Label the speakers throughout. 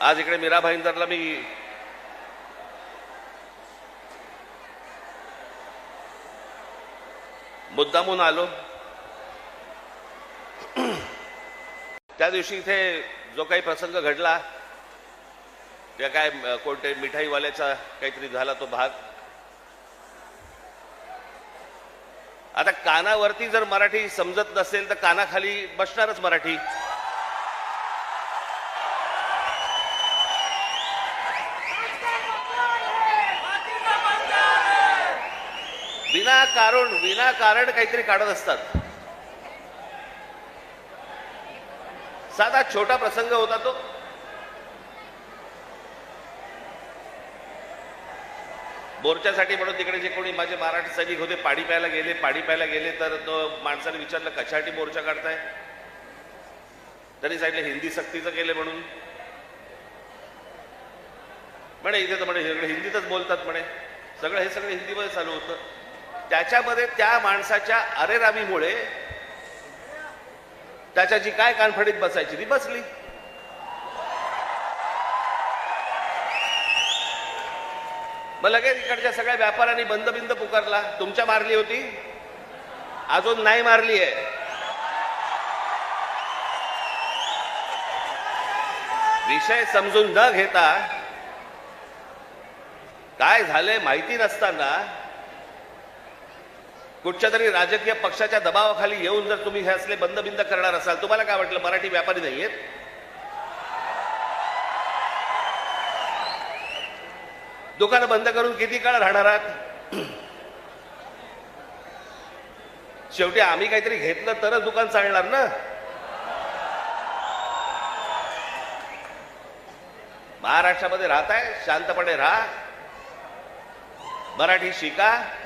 Speaker 1: आज इकडे मीरा भाईंदरला मी मुद्दामून आलो. त्या दिवशी इथे जो काही प्रसंग घडला त्या काय कोणते मिठाईवाल्याचा काहीतरी झाला तो भाग. आता कानावरती जर मराठी समजत नसेल तर कानाखाली बसणारच मराठी. विनाकारण विनाकारण काहीतरी काढत असतात. साधा छोटा प्रसंग होता तो. मोर्चासाठी म्हणून तिकडे जे कोणी माझे मराठी सैनिक होते पाणी प्यायला गेले पाणी प्यायला गेले तर तो माणसाने विचारलं कशासाठी मोर्चा काढताय? तरी सांगितलं हिंदी सक्तीचं केलं म्हणून. म्हणे इथे तर म्हणे हिंदीतच बोलतात म्हणे. सगळं हे सगळं हिंदीमध्ये चालू होतं. त्याच्यामध्ये त्या माणसाच्या अरेरामीमुळे त्याच्या जी काय कानफडीत बसायची? ती बसली. मग लगेच इकडच्या सगळ्या व्यापाऱ्यांनी बंद बिंद पुकारला. तुमच्या मारली होती? अजून नाही मारली आहे. विषय समजून न घेता काय झालंय माहिती नसताना कुठच्या तरी राजकीय पक्षाच्या दबावाखाली येऊन जर तुम्ही हे असले बंद बिंद करणार असाल तुम्हाला काय वाटलं? मराठी व्यापारी नाहीयेत? दुकानं बंद करून किती काळ राहणार आहात? शेवटी आम्ही काहीतरी घेतलं तरच दुकान चालणार ना? महाराष्ट्रामध्ये राहताय शांतपणे राहा. मराठी शिका.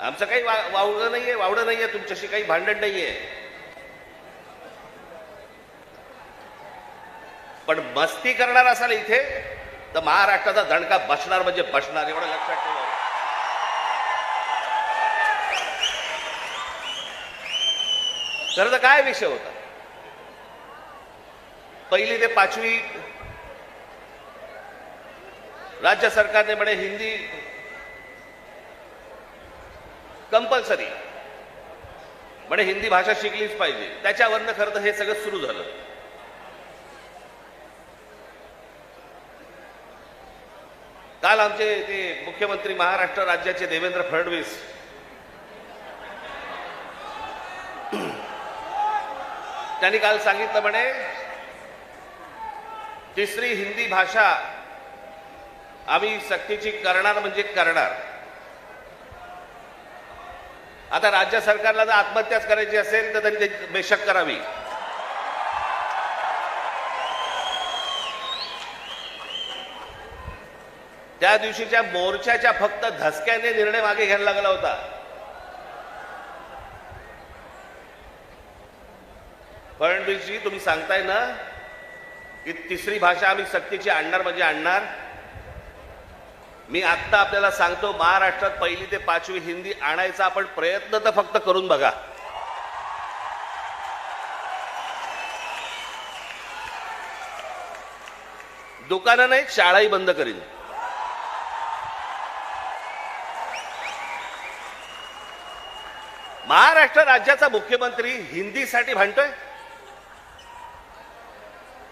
Speaker 1: आमचं काही वा- वावडं नाहीये वावडं नाहीये तुमच्याशी काही भांडण नाहीये. पण मस्ती करणार असाल इथे तर महाराष्ट्राचा दणका बसणार म्हणजे बसणार एवढं लक्षात ठेवा. खरं तर काय विषय होता? पहिली ते पाचवी राज्य सरकारने म्हणे हिंदी कंपल्सरी. म्हणे हिंदी भाषा शिकलीच पाहिजे. त्याच्यावरनं खरं तर हे सगळं सुरू झालं. काल आमचे ते मुख्यमंत्री महाराष्ट्र राज्याचे देवेंद्र फडणवीस त्यांनी काल सांगितलं म्हणे तिसरी हिंदी भाषा आम्ही सक्तीची करणार म्हणजे करणार. आता राज्य सरकारला जर आत्महत्याच करायची असेल तर त्यांनी बेशक करावी. त्या दिवशीच्या मोर्चाच्या फक्त धसक्याने निर्णय मागे घ्यायला लागला होता. फडणवीसजी तुम्ही सांगताय ना की तिसरी भाषा आम्ही सक्तीची आणणार म्हणजे आणणार. मी आत्ता आपल्याला सांगतो महाराष्ट्रात पहिली ते पाचवी हिंदी आणायचा आपण प्रयत्न तर फक्त करून बघा. दुकानं नाही शाळाही बंद करीन. महाराष्ट्र राज्याचा मुख्यमंत्री हिंदीसाठी भांडतोय?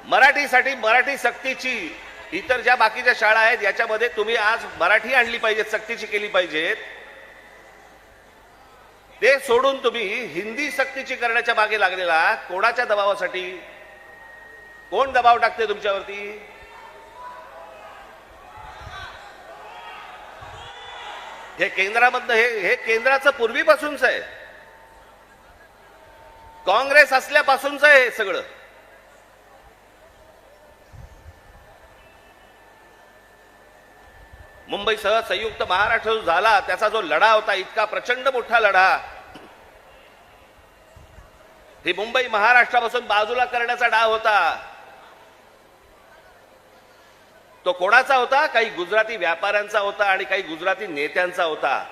Speaker 1: मराठीसाठी मराठी सक्तीची इतर ज्या बाकीच्या शाळा आहेत याच्यामध्ये तुम्ही आज मराठी आणली पाहिजे सक्तीची केली पाहिजेत. ते सोडून तुम्ही हिंदी सक्तीची करण्याच्या मागे लागलेला कोणाच्या दबावासाठी? कोण दबाव टाकते तुमच्यावरती? हे केंद्रामधलं हे हे केंद्राचं पूर्वीपासूनच आहे. काँग्रेस असल्यापासूनच आहे हे सगळं. मुंबईसह संयुक्त महाराष्ट्र जो झाला त्याचा जो लढा होता इतका प्रचंड मोठा लढा. ही मुंबई महाराष्ट्रापासून बाजूला करण्याचा डाव होता. तो कोणाचा होता? काही गुजराती व्यापाऱ्यांचा होता आणि काही गुजराती नेत्यांचा होता.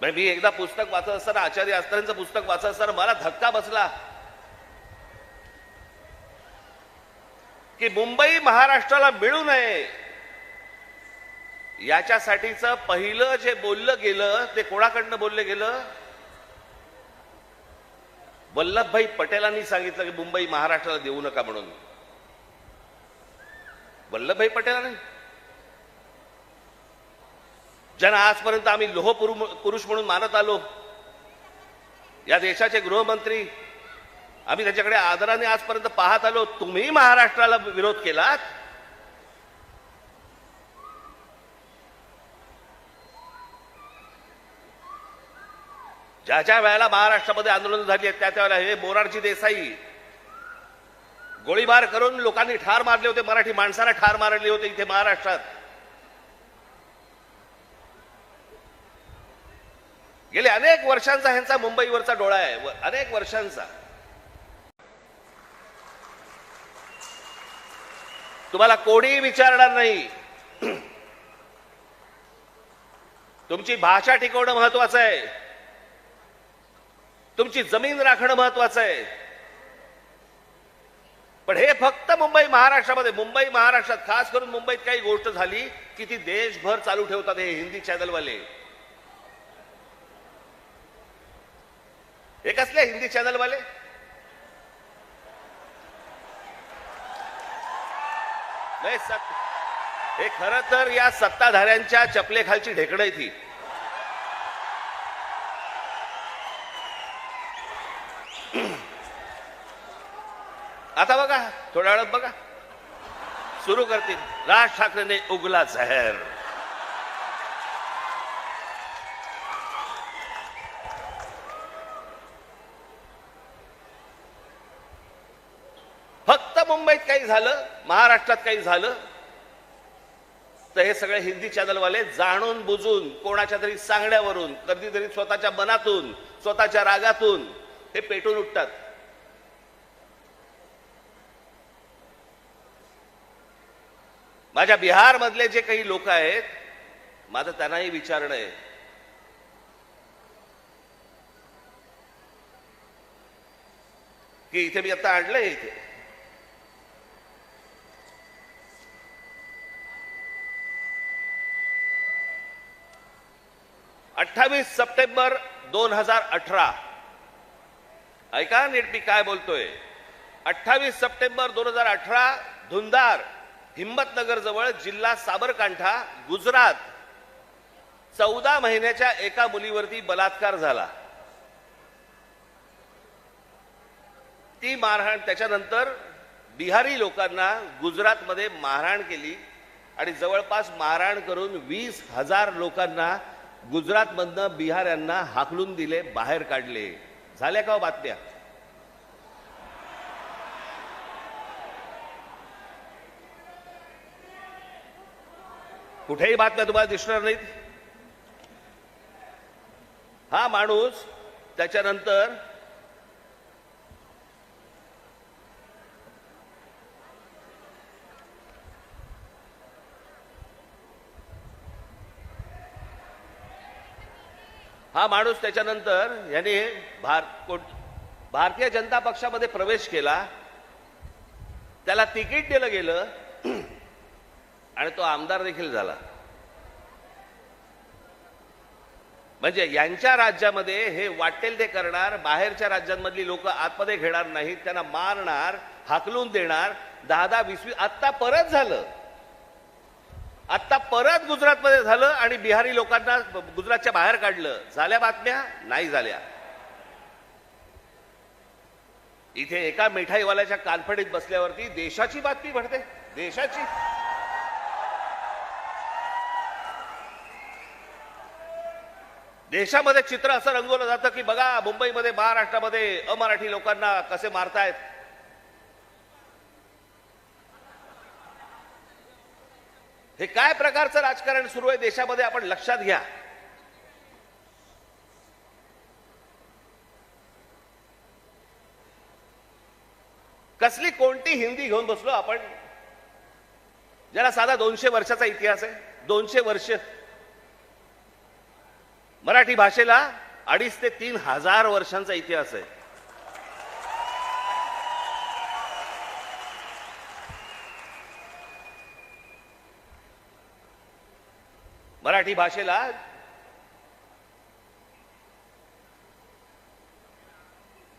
Speaker 1: म्हणजे मी एकदा पुस्तक वाचत असताना आचार्य अस्त्रांचं पुस्तक वाचत असताना मला धक्का बसला. की मुंबई महाराष्ट्राला मिळू नये. याच्यासाठीचं पहिलं जे बोललं गेलं ते कोणाकडनं बोललं गेलं? वल्लभभाई पटेलांनी सांगितलं की मुंबई महाराष्ट्राला देऊ नका म्हणून. वल्लभभाई पटेलांनी? ज्यांना आजपर्यंत आम्ही लोह पुरु- पुरुष म्हणून मानत आलो या देशाचे गृहमंत्री आम्ही त्याच्याकडे आदराने आजपर्यंत पाहत आलो. तुम्ही महाराष्ट्राला विरोध केलात? ज्या ज्या वेळेला महाराष्ट्रामध्ये आंदोलन झाली आहेत त्या त्यावेळेला हे मोरारजी देसाई गोळीबार करून लोकांनी ठार मारले होते. मराठी माणसाला ठार मारले होते इथे महाराष्ट्रात. गेले अनेक वर्षांचा ह्यांचा मुंबईवरचा डोळा आहे. व- अनेक वर्षांचा. तुम्हाला कोणी विचारणार नाही. तुमची भाषा टिकवणं महत्वाचं आहे. तुमची जमीन राखणं महत्वाचं आहे. पण हे फक्त मुंबई महाराष्ट्रामध्ये मुंबई महाराष्ट्रात खास करून मुंबईत काही गोष्ट झाली की ती देशभर चालू ठेवतात हे हिंदी चॅनलवाले. हे कसले हिंदी चॅनलवाले? नाही सत हे खर तर या सत्ताधाऱ्यांच्या चपलेखालची ढेकणं ती. आता बघा थोड्या वेळात बघा. सुरू करतील. राज ठाकरेने उगला जहर फक्त मुंबईत काही झालं महाराष्ट्रात काही झालं तर हे सगळे हिंदी चॅनलवाले जाणून बुजून कोणाच्या तरी सांगण्यावरून कधीतरी स्वतःच्या मनातून स्वतःच्या रागातून हे पेटून उठतात. माझ्या बिहारमधले जे काही लोक आहेत माझं त्यांनाही विचारणं आहे. की इथे मी आता आणलंय इथे. अठ्ठावीस सप्टेंबर दोन हजार अठरा. ऐका नीट मी काय बोलतोय. अठ्ठावीस सप्टेंबर दोन हजार अठरा धुंदार हिंमतनगर जवळ जिल्हा साबरकांठा गुजरात. चौदा महिन्याच्या एका मुलीवरती बलात्कार झाला. ती मारहाण त्याच्यानंतर बिहारी लोकांना गुजरातमध्ये मारहाण केली आणि जवळपास मारहाण करून वीस हजार लोकांना गुजरातमधनं बिहाऱ्यांना हाकलून दिले बाहेर काढले. झाल्या का हो बातम्या? कुठेही बातम्या तुम्हाला दिसणार नाहीत? हा माणूस त्याच्यानंतर हा माणूस त्याच्यानंतर याने भार कोट भारतीय जनता पक्षामध्ये प्रवेश केला. त्याला तिकीट दिलं गेलं आणि तो आमदार देखील झाला. म्हणजे यांच्या राज्यामध्ये हे वाटेल ते करणार बाहेरच्या राज्यांमधली लोक आतमध्ये घेणार नाहीत त्यांना मारणार हाकलून देणार. दहा दहा वीस वीस आत्ता परत झालं. आत्ता परत गुजरातमध्ये झालं आणि बिहारी लोकांना गुजरातच्या बाहेर काढलं. झाल्या बातम्या? नाही झाल्या. इथे एका मिठाईवाल्याच्या कानफडीत बसल्यावरती देशाची बातमी घडते देशाची. देशामध्ये चित्र असं रंगवलं जातं की बघा मुंबईमध्ये महाराष्ट्रामध्ये अमराठी लोकांना कसे मारतायत. हे काय प्रकारचं राजकारण सुरू आहे? देशामध्ये आपण लक्षात घ्या. कसली कोणती हिंदी घेऊन बसलो आपण? ज्याला साधा दोनशे वर्षाचा इतिहास आहे. दोनशे वर्ष. मराठी भाषेला अडीच ते तीन हजार वर्षांचा इतिहास आहे. मराठी भाषेला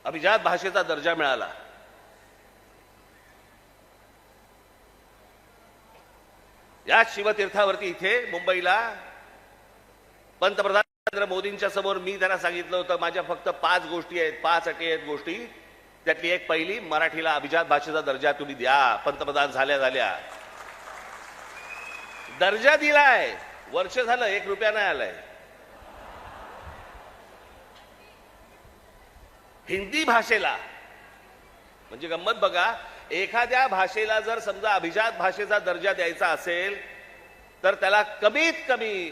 Speaker 1: अभिजात भाषेचा दर्जा मिळाला. या शिवतीर्थावरती इथे मुंबईला पंतप्रधान नरेंद्र मोदींच्या समोर मी त्यांना सांगितलं होतं माझ्या फक्त पाच गोष्टी आहेत पाच अटी आहेत गोष्टी. त्यातली एक पहिली मराठीला अभिजात भाषेचा दर्जा तुम्ही द्या. पंतप्रधान झाल्या झाल्या. दर्जा दिलाय. वर्ष झालं एक रुपया नाही आलाय. हिंदी भाषेला म्हणजे गंमत बघा एखाद्या भाषेला जर समजा अभिजात भाषेचा दर्जा द्यायचा असेल तर त्याला कमीत कमी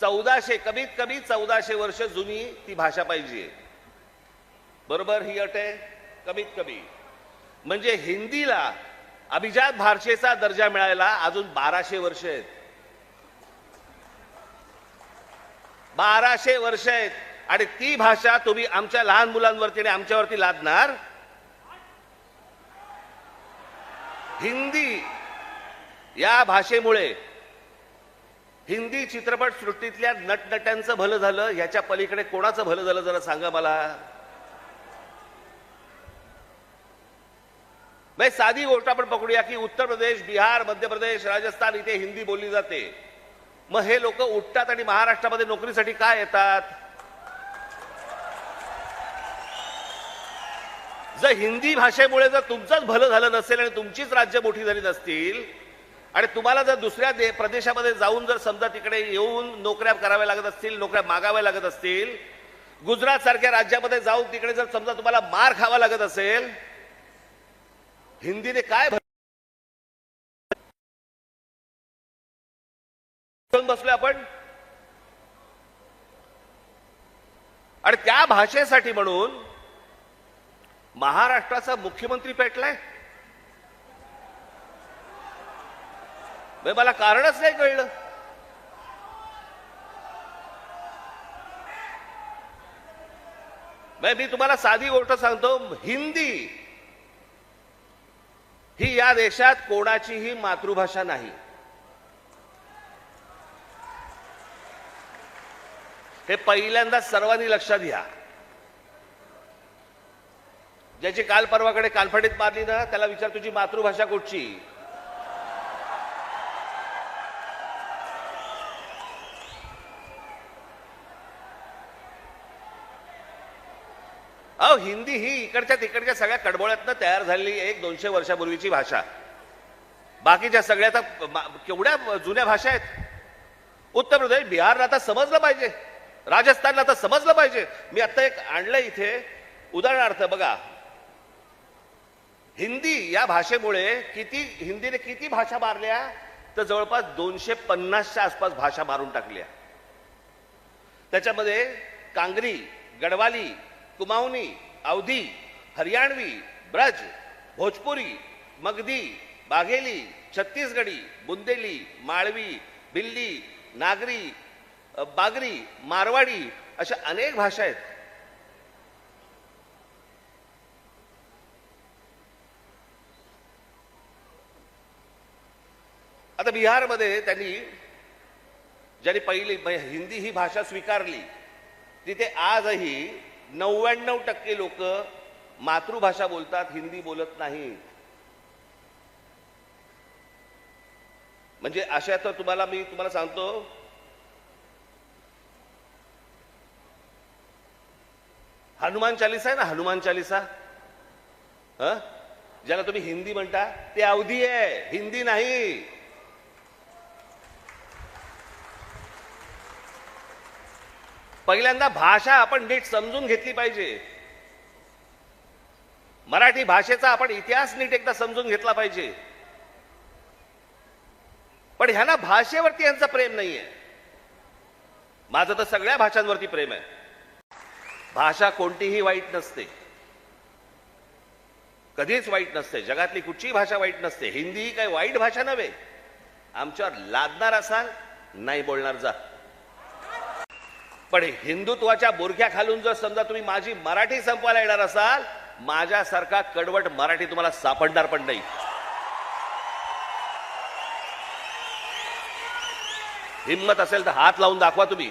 Speaker 1: चौदाशे कमीत कमी चौदाशे वर्ष जुनी ती भाषा पाहिजे. बरोबर ही अट आहे? कमीत कमी. म्हणजे हिंदीला अभिजात भाषेचा दर्जा मिळायला अजून बाराशे वर्ष आहेत. बाराशे वर्ष आहेत. आणि ती भाषा तुम्ही आमच्या लहान मुलांवरती आणि आमच्यावरती लादणार? हिंदी या भाषेमुळे हिंदी चित्रपट सृष्टीतल्या नटनट्यांचं भलं झालं ह्याच्या पलीकडे कोणाचं भलं झालं जरा सांगा मला. साधी गोष्ट आपण पकडूया की उत्तर प्रदेश बिहार मध्य प्रदेश राजस्थान इथे हिंदी बोलली जाते. मग हे लोक उठतात आणि महाराष्ट्रामध्ये नोकरीसाठी काय येतात? जर हिंदी भाषेमुळे जर तुमचंच भलं झालं नसेल आणि तुमचीच राज्य मोठी झाली नसतील आणि तुम्हाला जर दुसऱ्या दे प्रदेशामध्ये जाऊन जर समजा तिकडे येऊन नोकऱ्या कराव्या लागत असतील नोकऱ्या मागाव्या लागत असतील गुजरात सारख्या राज्यामध्ये जाऊन तिकडे जर समजा तुम्हाला मार खावा लागत असेल हिंदीने काय भर- आपण. आणि त्या भाषेसाठी म्हणून महाराष्ट्राचा मुख्यमंत्री पेटलाय. म्हणजे मला कारणच नाही कळलं. म्हणजे मी तुम्हाला साधी गोष्ट सांगतो हिंदी ही या देशात कोणाचीही मातृभाषा नाही. हे पहिल्यांदा सर्वांनी लक्षात घ्या. ज्याची काल परवाकडे कालफडीत मारली ना त्याला विचार तुझी मातृभाषा कुठची? अहो हिंदी ही इकडच्या तिकडच्या सगळ्या कडबोळ्यातनं तयार झालेली एक दोनशे वर्षापूर्वीची भाषा. बाकीच्या सगळ्या आता केवढ्या जुन्या भाषा आहेत? उत्तर प्रदेश बिहारला आता समजलं पाहिजे. राजस्थानला तर समजलं पाहिजे. मी आता एक आणलं इथे. उदाहरणार्थ बघा हिंदी या भाषेमुळे किती हिंदीने किती भाषा मारल्या तर जवळपास दोनशे पन्नासच्या आसपास भाषा मारून टाकल्या. त्याच्यामध्ये कांगरी गडवाली कुमाऊनी अवधी हरियाणवी ब्रज भोजपुरी मगधी बाघेली छत्तीसगडी बुंदेली माळवी बिल्ली नागरी बागरी मारवाडी अशा अनेक भाषा आहेत. आता बिहारमध्ये त्यांनी ज्यांनी पहिली हिंदी ही भाषा स्वीकारली तिथे आजही नव्याण्णव टक्के लोक मातृभाषा बोलतात हिंदी बोलत नाहीत. म्हणजे अशा तर तुम्हाला मी तुम्हाला सांगतो हनुमान चालिसा आहे ना हनुमान चालिसा? हं? ज्याला तुम्ही हिंदी म्हणता ते अवधी आहे हिंदी नाही. पहिल्यांदा भाषा आपण नीट समजून घेतली पाहिजे. मराठी भाषेचा आपण इतिहास नीट एकदा समजून घेतला पाहिजे. पण ह्यांना भाषेवरती यांचं प्रेम नाहीये. माझं तर सगळ्या भाषांवरती प्रेम आहे. भाषा कोणतीही वाईट नसते. कधीच वाईट नसते. जगातली कुठचीही भाषा वाईट नसते. हिंदी ही काही वाईट भाषा नव्हे. आमच्यावर लादणार असाल नाही बोलणार जा. पण हिंदुत्वाच्या बोरख्या खालून जर समजा तुम्ही माझी मराठी संपवायला येणार असाल माझ्यासारखा कडवट मराठी तुम्हाला सापडणार पण नाही. हिंमत असेल तर हात लावून दाखवा तुम्ही.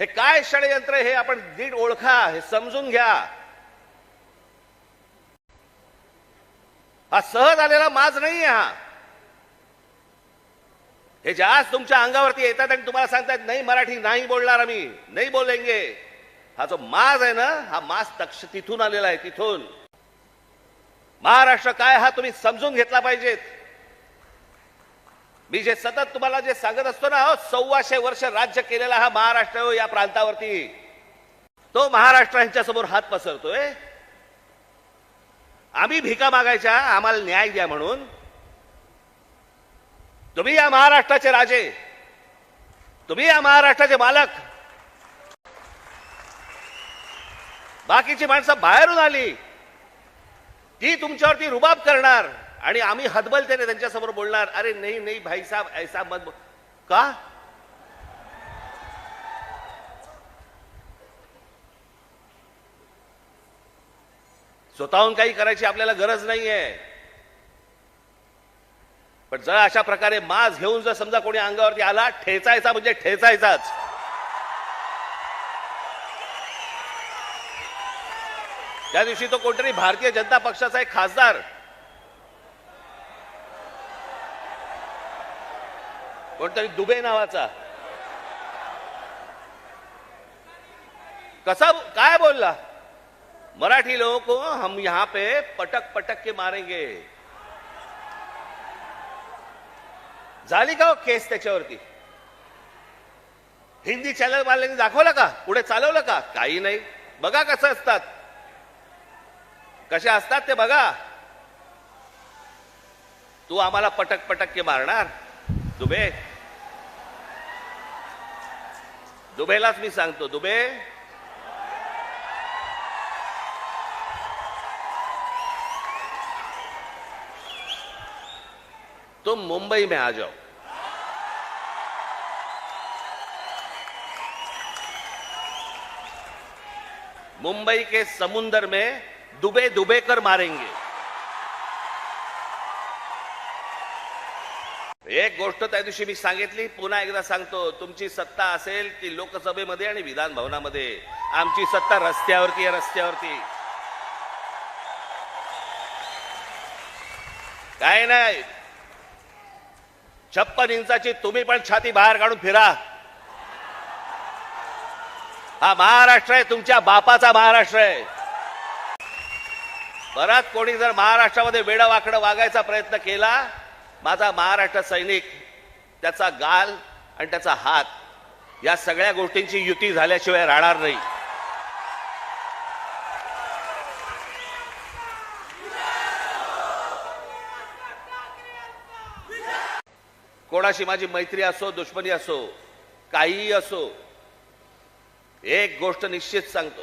Speaker 1: हे काय षडयंत्र हे आपण नीट ओळखा हे समजून घ्या. हा सहज आलेला माज नाही हा. हे जे आज तुमच्या अंगावरती येतात आणि तुम्हाला सांगतात नाही मराठी नाही बोलणार आम्ही नाही बोलेंगे. हा जो माज आहे ना हा माज तक्ष तिथून आलेला आहे तिथून. महाराष्ट्र काय हा तुम्ही समजून घेतला पाहिजेत. मी जे सतत तुम्हाला जे सांगत असतो ना हो, सव्वाशे वर्ष राज्य केलेला हा महाराष्ट्र हो, या प्रांतावरती. तो महाराष्ट्र यांच्या समोर हात पसरतोय. आम्ही भिका मागायच्या आम्हाला न्याय द्या म्हणून. तुम्ही या महाराष्ट्राचे राजे. तुम्ही या महाराष्ट्राचे मालक. बाकीची माणसं बाहेरून आली. ती तुमच्यावरती रुबाब करणार. आणि आम्ही हदबलतेने त्यांच्यासमोर बोलणार अरे नाही नाही भाई साहब ऐसा मत का? स्वतःहून काही करायची आपल्याला गरज नाहीये. पण जर अशा प्रकारे माज घेऊन जर समजा कोणी अंगावरती आला ठेचायचा म्हणजे ठेचायचाच. त्या दिवशी तो कोणतरी भारतीय जनता पक्षाचा एक खासदार कोणतरी दुबे नावाचा. कसा काय बोलला? मराठी लोगों को हम यहां पे पटक पटक के मारेंगे. झाली का हो केस त्याच्यावरती? हिंदी चॅनल वाल्यांनी दाखवलं का? पुढे चालवलं का? काही नाही. बघा कसं असतात. कसे असतात ते बघा. तू आम्हाला पटक पटक के मारणार दुबे. दुबेलाच मी सांगतो, दुबे. तुम मुंबई में आ जाओ। मुंबई के समुंदर में दुबे दुबे कर मारेंगे। एक गोष्ट त्या दिवशी मी सांगितली पुन्हा एकदा सांगतो तुमची सत्ता असेल ती लोकसभेमध्ये आणि विधान भवनामध्ये. आमची सत्ता रस्त्यावरती आहे रस्त्यावरती. काय नाही. छप्पन इंचाची तुम्ही पण छाती बाहेर काढून फिरा. हा महाराष्ट्र आहे तुमच्या बापाचा महाराष्ट्र आहे. परत कोणी जर महाराष्ट्रामध्ये वेडं वाकडं वागायचा प्रयत्न केला माझा महाराष्ट्र सैनिक त्याचा गाल आणि त्याचा हात या सगळ्या गोष्टींची युती झाल्याशिवाय राहणार नाही. कोणाशी माझी मैत्री असो दुश्मनी असो काहीही असो एक गोष्ट निश्चित सांगतो.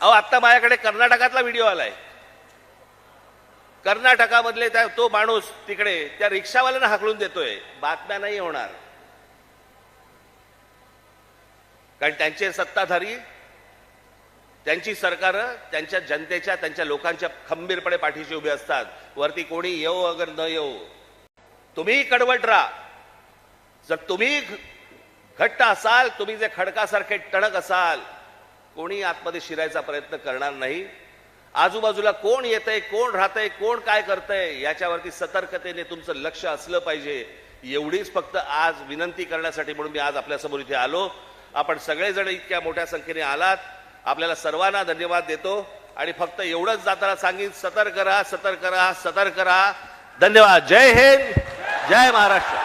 Speaker 1: अहो आत्ता माझ्याकडे कर्नाटकातला व्हिडिओ आलाय. कर्नाटकामधले त्या तो माणूस तिकडे त्या रिक्षावाल्यांना हाकलून देतोय. बातम्या नाही होणार. कारण त्यांचे सत्ताधारी त्यांची सरकार त्यांच्या जनतेच्या त्यांच्या लोकांच्या खंबीरपणे पाठीशी उभे असतात. वरती कोणी येऊ अगर न येऊ तुम्ही कडवट राहा. जर तुम्ही घट्ट असाल तुम्ही जे खडकासारखे टणक असाल कोणी आतमध्ये शिरायचा प्रयत्न करणार नाही? आजूबाजूला कोण येतंय कोण राहतंय कोण काय करतंय याच्यावरती सतर्कतेने तुमचं लक्ष असलं पाहिजे. एवढीच फक्त आज विनंती करण्यासाठी म्हणून मी आज आपल्यासमोर इथे आलो. आपण सगळेजण इतक्या मोठ्या संख्येने आलात. आपल्याला सर्वांना धन्यवाद देतो. आणि फक्त एवढंच जाताना सांगेन सतर्क राहा सतर्क राहा सतर्क राहा. धन्यवाद. जय हिंद. जय महाराष्ट्र.